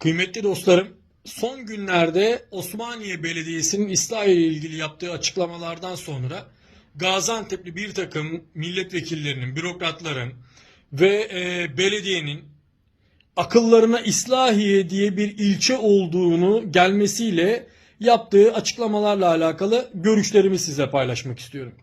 Kıymetli dostlarım, son günlerde Osmaniye Belediyesi'nin İsrail ile ilgili yaptığı açıklamalardan sonra Gaziantep'li bir takım milletvekillerinin, bürokratların ve e, belediyenin akıllarına İslahiye diye bir ilçe olduğunu gelmesiyle yaptığı açıklamalarla alakalı görüşlerimi size paylaşmak istiyorum.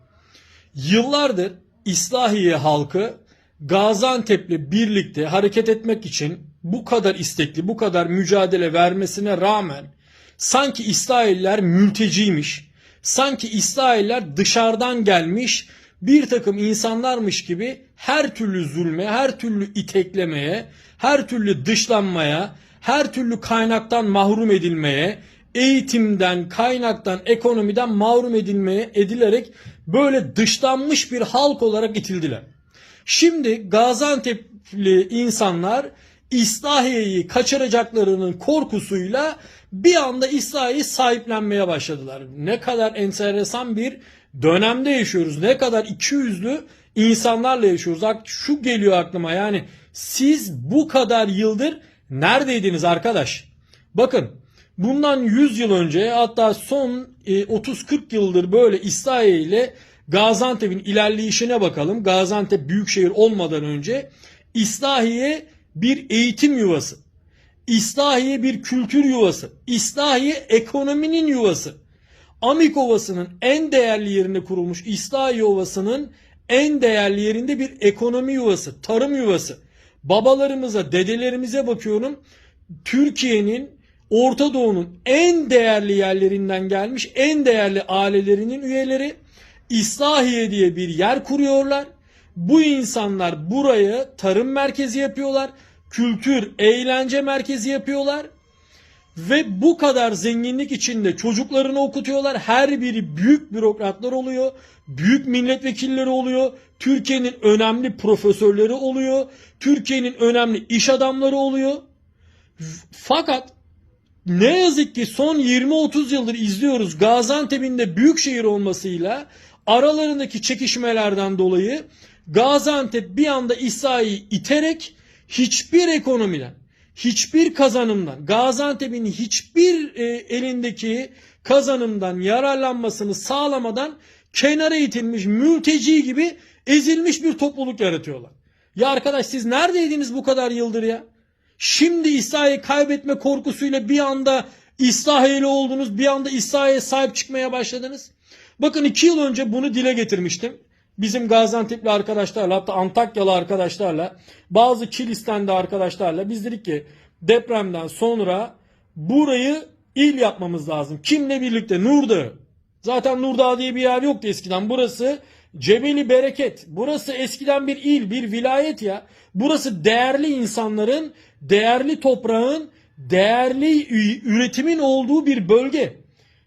Yıllardır İslahiye halkı Gaziantep'le birlikte hareket etmek için bu kadar istekli, bu kadar mücadele vermesine rağmen sanki İsrailler mülteciymiş, sanki İsrailler dışarıdan gelmiş bir takım insanlarmış gibi her türlü zulme, her türlü iteklemeye, her türlü dışlanmaya, her türlü kaynaktan mahrum edilmeye, eğitimden, kaynaktan, ekonomiden mahrum edilmeye edilerek böyle dışlanmış bir halk olarak itildiler. Şimdi Gaziantep'li insanlar İslahiye'yi kaçıracaklarının korkusuyla bir anda İslahiye'yi sahiplenmeye başladılar. Ne kadar enteresan bir dönemde yaşıyoruz. Ne kadar ikiyüzlü insanlarla yaşıyoruz. Şu geliyor aklıma yani siz bu kadar yıldır neredeydiniz arkadaş? Bakın bundan 100 yıl önce hatta son e, 30-40 yıldır böyle İslahiye ile Gaziantep'in ilerleyişine bakalım. Gaziantep büyükşehir olmadan önce İslahiye bir eğitim yuvası. İslahiye bir kültür yuvası. İslahiye ekonominin yuvası. Amik Ovası'nın en değerli yerine kurulmuş İslahiye Ovası'nın en değerli yerinde bir ekonomi yuvası, tarım yuvası. Babalarımıza, dedelerimize bakıyorum. Türkiye'nin Orta Doğu'nun en değerli yerlerinden gelmiş en değerli ailelerinin üyeleri İslahiye diye bir yer kuruyorlar. Bu insanlar burayı tarım merkezi yapıyorlar. Kültür, eğlence merkezi yapıyorlar. Ve bu kadar zenginlik içinde çocuklarını okutuyorlar. Her biri büyük bürokratlar oluyor. Büyük milletvekilleri oluyor. Türkiye'nin önemli profesörleri oluyor. Türkiye'nin önemli iş adamları oluyor. Fakat ne yazık ki son 20-30 yıldır izliyoruz Gaziantep'in de büyük şehir olmasıyla aralarındaki çekişmelerden dolayı Gaziantep bir anda İsa'yı iterek hiçbir ekonomiden, hiçbir kazanımdan, Gaziantep'in hiçbir e, elindeki kazanımdan yararlanmasını sağlamadan kenara itilmiş mülteci gibi ezilmiş bir topluluk yaratıyorlar. Ya arkadaş siz neredeydiniz bu kadar yıldır ya? Şimdi İsa'yı kaybetme korkusuyla bir anda İsrail'i oldunuz, bir anda İsa'ya sahip çıkmaya başladınız. Bakın iki yıl önce bunu dile getirmiştim. Bizim Gaziantep'li arkadaşlarla hatta Antakyalı arkadaşlarla bazı Kilisten'de arkadaşlarla biz dedik ki depremden sonra burayı il yapmamız lazım. Kimle birlikte? Nurdağı. Zaten Nurdağ diye bir yer yoktu eskiden. Burası Cebeli Bereket. Burası eskiden bir il, bir vilayet ya. Burası değerli insanların, değerli toprağın, değerli üretimin olduğu bir bölge.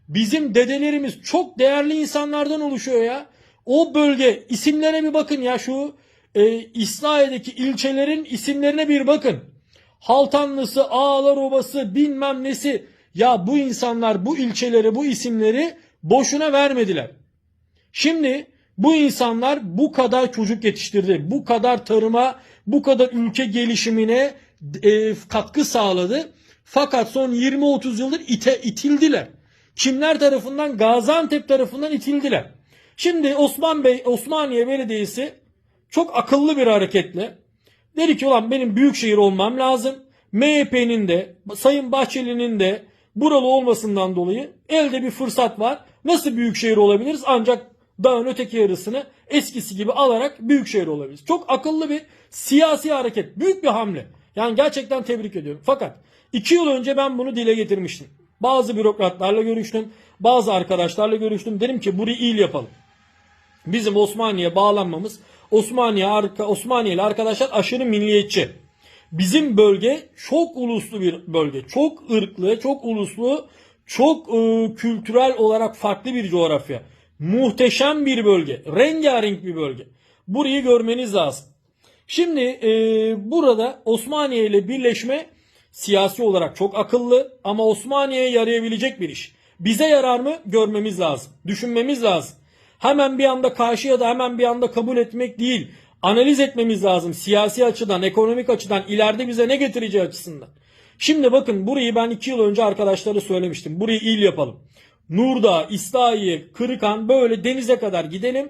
Bizim dedelerimiz çok değerli insanlardan oluşuyor ya. O bölge isimlere bir bakın ya şu e, İslahiye'deki ilçelerin isimlerine bir bakın. Haltanlısı, Ağlar Obası, bilmem nesi. Ya bu insanlar bu ilçeleri, bu isimleri boşuna vermediler. Şimdi bu insanlar bu kadar çocuk yetiştirdi. Bu kadar tarıma, bu kadar ülke gelişimine e, katkı sağladı. Fakat son 20-30 yıldır ite, itildiler. Kimler tarafından? Gaziantep tarafından itildiler. Şimdi Osman Bey, Osmaniye Belediyesi çok akıllı bir hareketle dedi ki ulan benim büyük şehir olmam lazım. MHP'nin de Sayın Bahçeli'nin de buralı olmasından dolayı elde bir fırsat var. Nasıl büyük şehir olabiliriz? Ancak dağın öteki yarısını eskisi gibi alarak büyük şehir olabiliriz. Çok akıllı bir siyasi hareket. Büyük bir hamle. Yani gerçekten tebrik ediyorum. Fakat iki yıl önce ben bunu dile getirmiştim. Bazı bürokratlarla görüştüm. Bazı arkadaşlarla görüştüm. Dedim ki burayı il yapalım. Bizim Osmaniye bağlanmamız Osmaniye arka, Osmaniyeli arkadaşlar aşırı milliyetçi. Bizim bölge çok uluslu bir bölge. Çok ırklı, çok uluslu, çok e, kültürel olarak farklı bir coğrafya. Muhteşem bir bölge. Rengarenk bir bölge. Burayı görmeniz lazım. Şimdi e, burada Osmaniye ile birleşme siyasi olarak çok akıllı ama Osmaniye'ye yarayabilecek bir iş. Bize yarar mı görmemiz lazım. Düşünmemiz lazım. Hemen bir anda karşı ya da hemen bir anda kabul etmek değil. Analiz etmemiz lazım siyasi açıdan, ekonomik açıdan, ileride bize ne getireceği açısından. Şimdi bakın burayı ben 2 yıl önce arkadaşlara söylemiştim. Burayı il yapalım. Nurdağ, İslahiye, Kırıkan böyle denize kadar gidelim.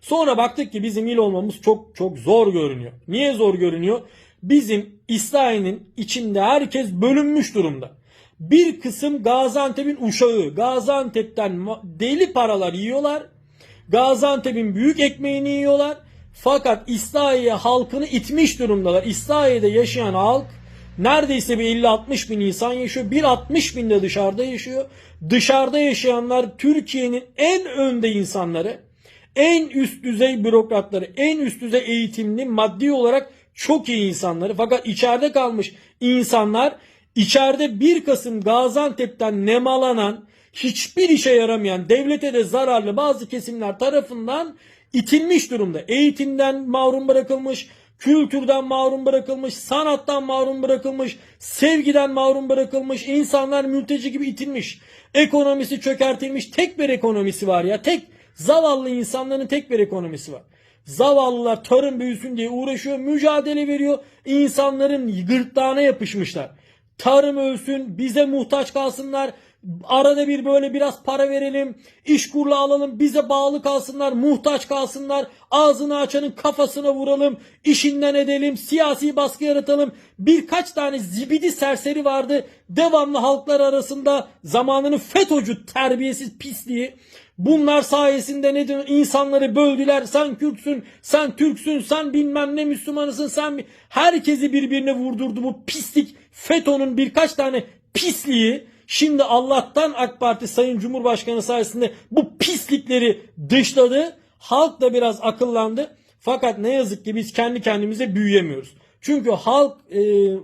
Sonra baktık ki bizim il olmamız çok çok zor görünüyor. Niye zor görünüyor? Bizim İslahiye'nin içinde herkes bölünmüş durumda. Bir kısım Gaziantep'in uşağı. Gaziantep'ten deli paralar yiyorlar. Gaziantep'in büyük ekmeğini yiyorlar. Fakat İslahiye halkını itmiş durumdalar. İslahiye'de yaşayan halk neredeyse bir 50-60 bin insan yaşıyor. Bir 60 bin de dışarıda yaşıyor. Dışarıda yaşayanlar Türkiye'nin en önde insanları. En üst düzey bürokratları, en üst düzey eğitimli, maddi olarak çok iyi insanları. Fakat içeride kalmış insanlar içeride 1 Kasım Gaziantep'ten nemalanan, hiçbir işe yaramayan, devlete de zararlı bazı kesimler tarafından itilmiş durumda. Eğitimden mahrum bırakılmış, kültürden mahrum bırakılmış, sanattan mahrum bırakılmış, sevgiden mahrum bırakılmış, insanlar mülteci gibi itilmiş. Ekonomisi çökertilmiş, tek bir ekonomisi var ya, tek zavallı insanların tek bir ekonomisi var. Zavallılar tarım büyüsün diye uğraşıyor, mücadele veriyor. İnsanların gırtlağına yapışmışlar. Tarım ölsün, bize muhtaç kalsınlar. Arada bir böyle biraz para verelim, iş kurla alalım, bize bağlı kalsınlar, muhtaç kalsınlar. Ağzını açanın kafasına vuralım, işinden edelim, siyasi baskı yaratalım. Birkaç tane zibidi serseri vardı. Devamlı halklar arasında zamanının FETÖ'cü terbiyesiz pisliği. Bunlar sayesinde ne diyor? İnsanları böldüler. Sen Kürtsün, sen Türksün, sen bilmem ne Müslümanısın, sen herkesi birbirine vurdurdu bu pislik. FETÖ'nün birkaç tane pisliği şimdi Allah'tan AK Parti Sayın Cumhurbaşkanı sayesinde bu pislikleri dışladı. Halk da biraz akıllandı. Fakat ne yazık ki biz kendi kendimize büyüyemiyoruz. Çünkü halk e,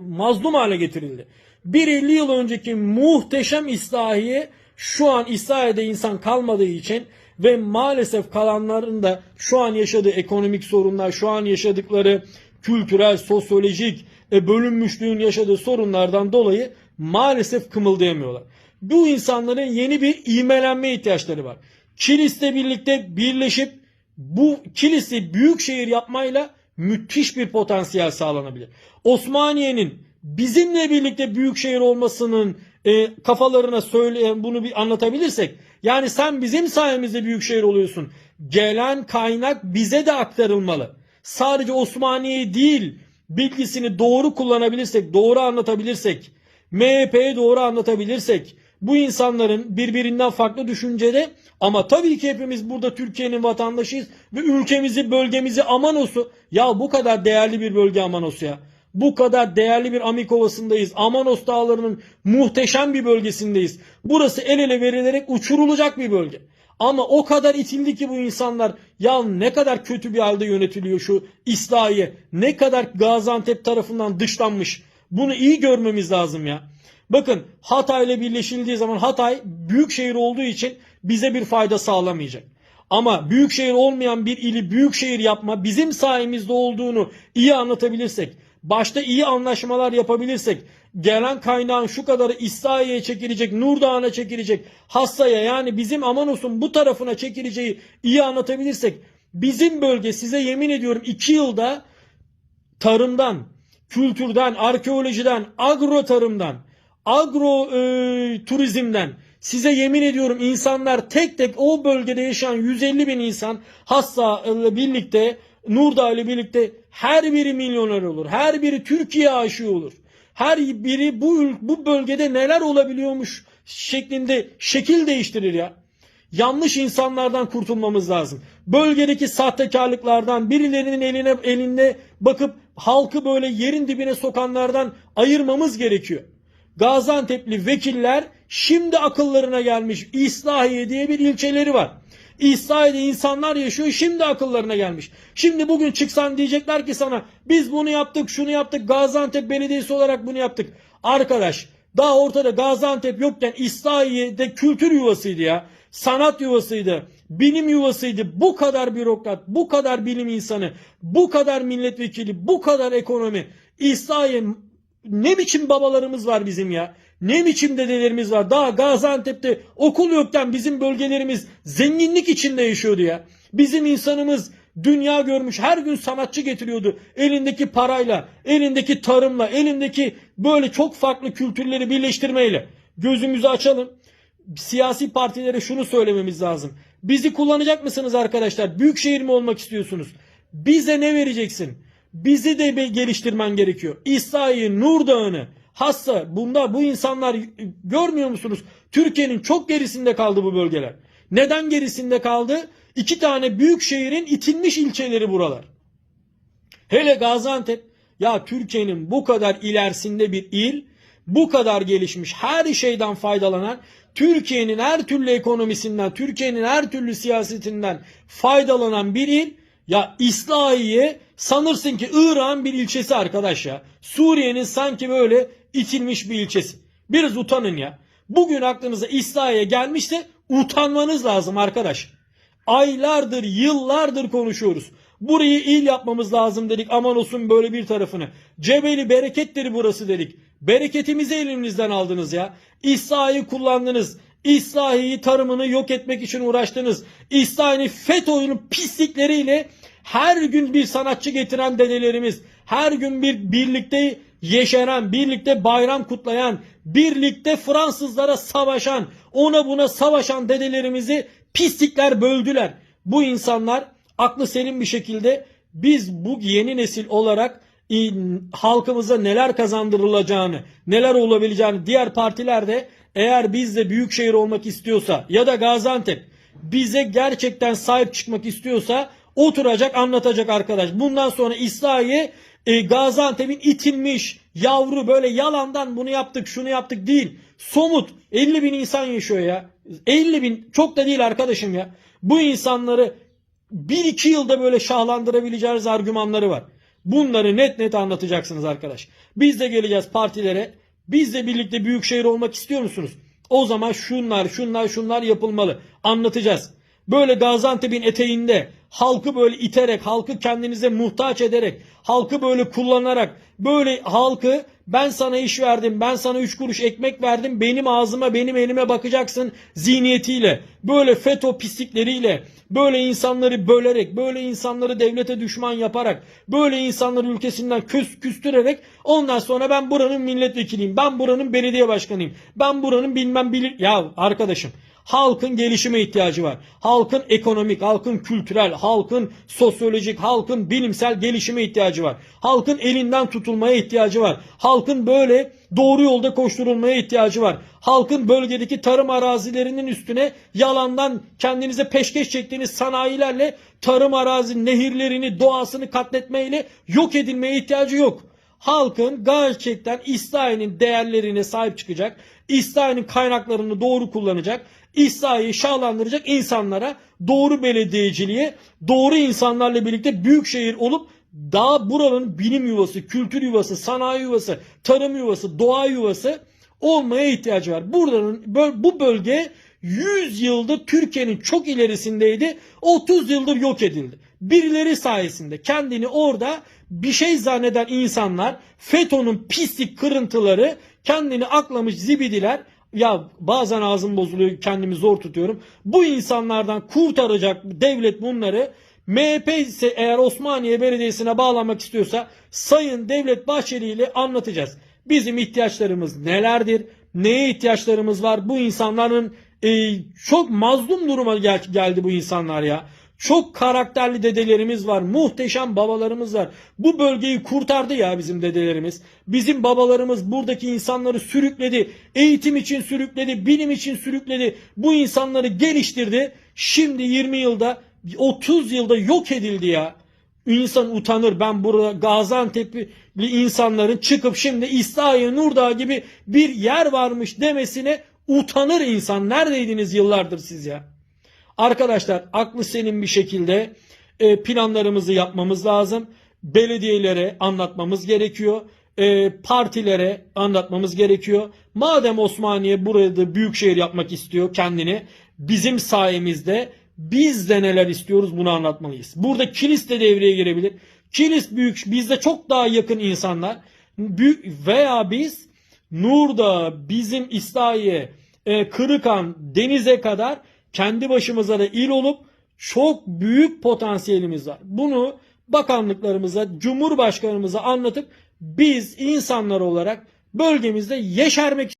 mazlum hale getirildi. Bir 50 yıl önceki muhteşem İslahiye şu an İsrail'de insan kalmadığı için ve maalesef kalanların da şu an yaşadığı ekonomik sorunlar, şu an yaşadıkları kültürel, sosyolojik e, bölünmüşlüğün yaşadığı sorunlardan dolayı maalesef kımıldayamıyorlar. Bu insanların yeni bir imelenme ihtiyaçları var. Kilis'le birlikte birleşip bu kilisi büyük şehir yapmayla müthiş bir potansiyel sağlanabilir. Osmaniye'nin bizimle birlikte büyük şehir olmasının e, kafalarına söyleyen bunu bir anlatabilirsek yani sen bizim sayemizde büyük şehir oluyorsun. Gelen kaynak bize de aktarılmalı. Sadece Osmaniye değil bilgisini doğru kullanabilirsek, doğru anlatabilirsek, MHP'ye doğru anlatabilirsek, bu insanların birbirinden farklı düşüncede ama tabii ki hepimiz burada Türkiye'nin vatandaşıyız ve ülkemizi, bölgemizi Amanos'u ya bu kadar değerli bir bölge Amanos ya. Bu kadar değerli bir Amikovası'ndayız. Amanos dağlarının muhteşem bir bölgesindeyiz. Burası el ele verilerek uçurulacak bir bölge. Ama o kadar itildi ki bu insanlar ya ne kadar kötü bir halde yönetiliyor şu İslahiye. Ne kadar Gaziantep tarafından dışlanmış. Bunu iyi görmemiz lazım ya. Bakın Hatay ile birleşildiği zaman Hatay büyük şehir olduğu için bize bir fayda sağlamayacak. Ama büyük şehir olmayan bir ili büyük şehir yapma bizim sayemizde olduğunu iyi anlatabilirsek, başta iyi anlaşmalar yapabilirsek, gelen kaynağın şu kadarı İslahiye'ye çekilecek, Nurdağ'a çekilecek, Hassa'ya yani bizim Amanos'un bu tarafına çekileceği iyi anlatabilirsek, bizim bölge size yemin ediyorum 2 yılda tarımdan, kültürden, arkeolojiden, agro tarımdan, agro e, turizmden size yemin ediyorum insanlar tek tek o bölgede yaşayan 150 bin insan Hassa ile birlikte Nurdağ ile birlikte her biri milyoner olur. Her biri Türkiye aşığı olur. Her biri bu bu bölgede neler olabiliyormuş şeklinde şekil değiştirir ya. Yanlış insanlardan kurtulmamız lazım. Bölgedeki sahtekarlıklardan, birilerinin eline elinde bakıp halkı böyle yerin dibine sokanlardan ayırmamız gerekiyor. Gaziantep'li vekiller şimdi akıllarına gelmiş İslahiye diye bir ilçeleri var. İslahiye'de insanlar yaşıyor şimdi akıllarına gelmiş. Şimdi bugün çıksan diyecekler ki sana biz bunu yaptık şunu yaptık Gaziantep Belediyesi olarak bunu yaptık. Arkadaş daha ortada Gaziantep yokken İslahiye'de kültür yuvasıydı ya. Sanat yuvasıydı. Bilim yuvasıydı. Bu kadar bürokrat, bu kadar bilim insanı, bu kadar milletvekili, bu kadar ekonomi. İslahiye ne biçim babalarımız var bizim ya. Ne biçim dedelerimiz var. Daha Gaziantep'te okul yokken bizim bölgelerimiz zenginlik içinde yaşıyordu ya. Bizim insanımız Dünya görmüş her gün sanatçı getiriyordu. Elindeki parayla, elindeki tarımla, elindeki böyle çok farklı kültürleri birleştirmeyle. Gözümüzü açalım. Siyasi partilere şunu söylememiz lazım. Bizi kullanacak mısınız arkadaşlar? Büyükşehir mi olmak istiyorsunuz? Bize ne vereceksin? Bizi de geliştirmen gerekiyor. İsa'yı, Nur Dağı'nı, Hassa, bunda bu insanlar görmüyor musunuz? Türkiye'nin çok gerisinde kaldı bu bölgeler. Neden gerisinde kaldı? İki tane büyük şehrin itilmiş ilçeleri buralar. Hele Gaziantep ya Türkiye'nin bu kadar ilerisinde bir il, bu kadar gelişmiş, her şeyden faydalanan, Türkiye'nin her türlü ekonomisinden, Türkiye'nin her türlü siyasetinden faydalanan bir il. Ya İslahiye sanırsın ki İran bir ilçesi arkadaş ya. Suriye'nin sanki böyle itilmiş bir ilçesi. Biraz utanın ya. Bugün aklınıza İslahiye gelmişse utanmanız lazım arkadaş. Aylardır, yıllardır konuşuyoruz. Burayı il yapmamız lazım dedik. Aman olsun böyle bir tarafını. Cebeli bereketleri burası dedik. Bereketimizi elimizden aldınız ya. İslahi'yi kullandınız. İslahi'yi tarımını yok etmek için uğraştınız. İslahi'nin FETÖ'nün pislikleriyle her gün bir sanatçı getiren dedelerimiz, her gün bir birlikte yeşeren, birlikte bayram kutlayan, birlikte Fransızlara savaşan, ona buna savaşan dedelerimizi pislikler böldüler. Bu insanlar aklı selim bir şekilde biz bu yeni nesil olarak halkımıza neler kazandırılacağını, neler olabileceğini diğer partiler de eğer biz de büyük şehir olmak istiyorsa ya da Gaziantep bize gerçekten sahip çıkmak istiyorsa oturacak anlatacak arkadaş. Bundan sonra İslahiye e, Gaziantep'in itilmiş yavru böyle yalandan bunu yaptık şunu yaptık değil. Somut 50 bin insan yaşıyor ya. 50 bin çok da değil arkadaşım ya. Bu insanları 1-2 yılda böyle şahlandırabileceğiniz argümanları var. Bunları net net anlatacaksınız arkadaş. Biz de geleceğiz partilere. Biz de birlikte büyük şehir olmak istiyor musunuz? O zaman şunlar şunlar şunlar yapılmalı. Anlatacağız. Böyle Gaziantep'in eteğinde halkı böyle iterek, halkı kendinize muhtaç ederek, halkı böyle kullanarak, böyle halkı ben sana iş verdim, ben sana üç kuruş ekmek verdim, benim ağzıma, benim elime bakacaksın zihniyetiyle, böyle FETÖ pislikleriyle, böyle insanları bölerek, böyle insanları devlete düşman yaparak, böyle insanları ülkesinden küs, küstürerek ondan sonra ben buranın milletvekiliyim, ben buranın belediye başkanıyım, ben buranın bilmem bilir... Ya arkadaşım Halkın gelişime ihtiyacı var. Halkın ekonomik, halkın kültürel, halkın sosyolojik, halkın bilimsel gelişime ihtiyacı var. Halkın elinden tutulmaya ihtiyacı var. Halkın böyle doğru yolda koşturulmaya ihtiyacı var. Halkın bölgedeki tarım arazilerinin üstüne yalandan kendinize peşkeş çektiğiniz sanayilerle tarım arazi nehirlerini, doğasını katletmeyle yok edilmeye ihtiyacı yok halkın gerçekten İsrail'in değerlerine sahip çıkacak, İsrail'in kaynaklarını doğru kullanacak, İsrail'i şahlandıracak insanlara doğru belediyeciliğe, doğru insanlarla birlikte büyük şehir olup daha buranın bilim yuvası, kültür yuvası, sanayi yuvası, tarım yuvası, doğa yuvası olmaya ihtiyacı var. Buranın bu bölge 100 yıldır Türkiye'nin çok ilerisindeydi. 30 yıldır yok edildi. Birileri sayesinde kendini orada bir şey zanneden insanlar FETÖ'nün pislik kırıntıları kendini aklamış zibidiler ya bazen ağzım bozuluyor kendimi zor tutuyorum. Bu insanlardan kurtaracak devlet bunları MHP ise eğer Osmaniye Belediyesi'ne bağlanmak istiyorsa Sayın Devlet Bahçeli ile anlatacağız. Bizim ihtiyaçlarımız nelerdir? Neye ihtiyaçlarımız var? Bu insanların e, çok mazlum duruma gel- geldi bu insanlar ya. Çok karakterli dedelerimiz var. Muhteşem babalarımız var. Bu bölgeyi kurtardı ya bizim dedelerimiz. Bizim babalarımız buradaki insanları sürükledi. Eğitim için sürükledi. Bilim için sürükledi. Bu insanları geliştirdi. Şimdi 20 yılda 30 yılda yok edildi ya. İnsan utanır. Ben burada Gaziantep'li insanların çıkıp şimdi İslahiye Nurdağ gibi bir yer varmış demesine utanır insan. Neredeydiniz yıllardır siz ya? Arkadaşlar aklı senin bir şekilde e, planlarımızı yapmamız lazım. Belediyelere anlatmamız gerekiyor. E, partilere anlatmamız gerekiyor. Madem Osmaniye burada büyükşehir yapmak istiyor kendini bizim sayemizde biz de neler istiyoruz bunu anlatmalıyız. Burada kilis de devreye girebilir. Kilis büyük bizde çok daha yakın insanlar büyük veya biz Nurda bizim İslahiye e, Kırıkan denize kadar kendi başımıza da il olup çok büyük potansiyelimiz var. Bunu bakanlıklarımıza, cumhurbaşkanımıza anlatıp biz insanlar olarak bölgemizde yeşermek